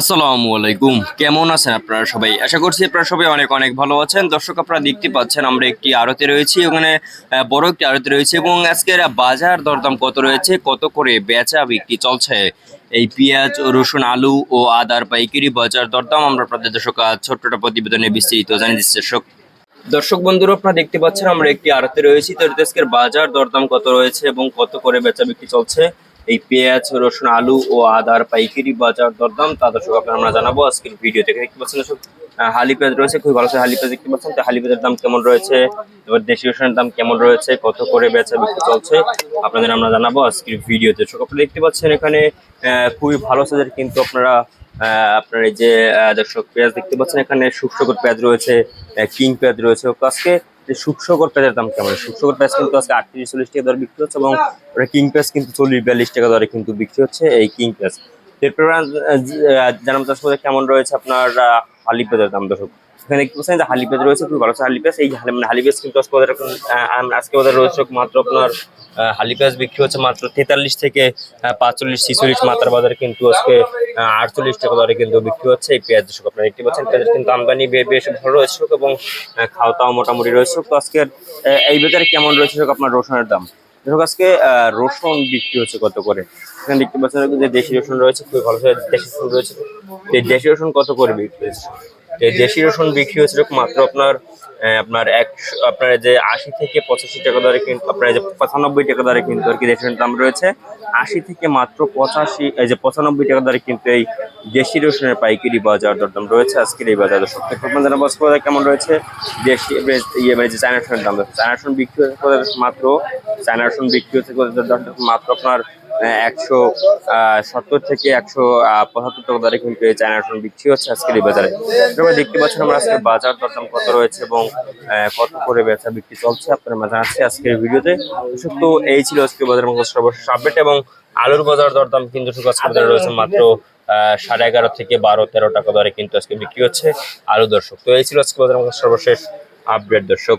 আসসালামু আলাইকুম। কেমন আছেন আপনারা সবাই? আশা করছি আপনারা সবাই অনেক অনেক ভালো আছেন। দর্শক, আপনারা দেখতে পাচ্ছেন আমরা একটি আড়তে রয়েছি। ওখানে বড় একটি আড়তে রয়েছে এবং আজকের বাজার দরদাম কত রয়েছে, কত করে বেচা বিক্রি চলছে? এই পেঁয়াজ, রসুন, আলু ও আদার পাইকারি বাজার দরদাম আমরা আপনাদের দর্শক ছোট্টটা প্রতিবেদনে বিস্তারিত জানিয়ে দিচ্ছি। দর্শক দর্শক বন্ধুরা, আপনারা দেখতে পাচ্ছেন আমরা একটি আড়তে রয়েছি। তো আজকের বাজার দরদাম কত রয়েছে এবং কত করে বেচা বিক্রি চলছে? এই পেঁয়াজ, রসুন, আলু ও আদার পাইকারি বাজার দরদাম তা দর্শক আপনার আমরা জানাব আজকের ভিডিও থেকে দেখতে পাচ্ছেন দর্শক হালি পেঁয়াজ রয়েছে, খুবই ভালো হালি পেঁয়াজ দেখতে পাচ্ছেন। তো হালি পেঁয়াজের দাম কেমন রয়েছে? এবার দেশি রসুনের দাম কেমন রয়েছে? কত করে বেচা বিক্রি চলছে? আপনাদের আমরা জানাব আজকের ভিডিওতে। দর্শক, আপনারা দেখতে পাচ্ছেন এখানে খুবই ভালো সাইজের কিন্তু আপনারা আপনার এই যে দর্শক, পেঁয়াজ দেখতে পাচ্ছেন এখানে শুকশকর পেঁয়াজ রয়েছে কিং পেঁয়াজ রয়েছে। আজকে যে শুকশকর পেঁয়াজের দাম কেমন? শুকশকর পেঁয়াজ কিন্তু আজকে আটত্রিশ চল্লিশ টাকা দরে বিক্রি হচ্ছে এবং কিং পেঁয়াজ কিন্তু চল্লিশ, বিয়াল্লিশ টাকা দরে কিন্তু বিক্রি হচ্ছে এই কিং পেঁয়াজ। এরপর জানাম করে কেমন রয়েছে আপনার আলিপ পেঁয়াজের দাম দর্শক? এখানে দেখতে পাচ্ছেন যে হালি পেঁয়াজ রয়েছে খুবই ভালো। হালি পেঁয়াজ এই হালি মানে পেঁয়াজ কিন্তু আজকে এখন, আজকে বাজারে রয়েছে মাত্র আপনার হালি পেঁয়াজ বিক্রি হচ্ছে মাত্র তেতাল্লিশ থেকে পাঁচচল্লিশ ছিচল্লিশ মাত্রার বাজারে কিন্তু আজকে আটচল্লিশ টাকা দরে কিন্তু বিক্রি হচ্ছে এই পেঁয়াজ দর্শক আপনারা দেখতে পাচ্ছেন পেঁয়াজের কিন্তু আমদানি বেশ ভালো রয়েছে এবং খাওয়া দাওয়া মোটামুটি রয়েছে তো আজকের এই বাজারে কেমন রয়েছে আপনার রসুনের দাম? দেখো আজকে রসুন বিক্রি হচ্ছে কত করে? এখানে দেখতে পাচ্ছেন যে দেশি রসুন রয়েছে খুবই ভালো দেশি রসুন রয়েছে। দেশি রসুন কত করে বিক্রি হচ্ছে? এই দেশি রসুন বিক্রি হচ্ছে মাত্র আপনার আপনার একশো, আপনার যে আশি থেকে পঁচাশি টাকা দরে কিন্তু আপনার যে পঁচানব্বই টাকা দরে কিন্তু আর কি দেশি রসুনের দাম রয়েছে। আশি থেকে মাত্র পঁচাশি, এই যে পঁচানব্বই টাকা দরে কিন্তু এই দেশি রসুনের পাইকারি বাজার দরদাম রয়েছে। আজকের এই বাজার দর্শক আপনার জানা বাজার কেমন রয়েছে। দেশি ইয়ে মানে যে চায়না রসুনের দাম চায়না রসুন বিক্রি হচ্ছে মাত্র? চায়না রসুন বিক্রি হচ্ছে মাত্র আপনার একশো সত্তর থেকে একশো পঁচাত্তর টাকা দরে কিন্তু এই চায়না রসুন বিক্রি হচ্ছে আজকের এই বাজারে। তোমরা দেখতে পাচ্ছেন আমরা আজকে বাজার দরদাম কত রয়েছে এবং কত করে বেচা বিক্রি চলছে আপনারা জানাচ্ছি আজকের ভিডিওতে। তো এই ছিল আজকে বাজারের সর্বশেষ আপডেট এবং আলুর বাজার দরদাম কিন্তু আজকে রয়েছে মাত্র সাড়ে এগারো থেকে বারো, তেরো টাকা দরে কিন্তু আজকে বিক্রি হচ্ছে আলু দর্শক। তো এই ছিল আজকে বাজার সর্বশেষ আপডেট দর্শক।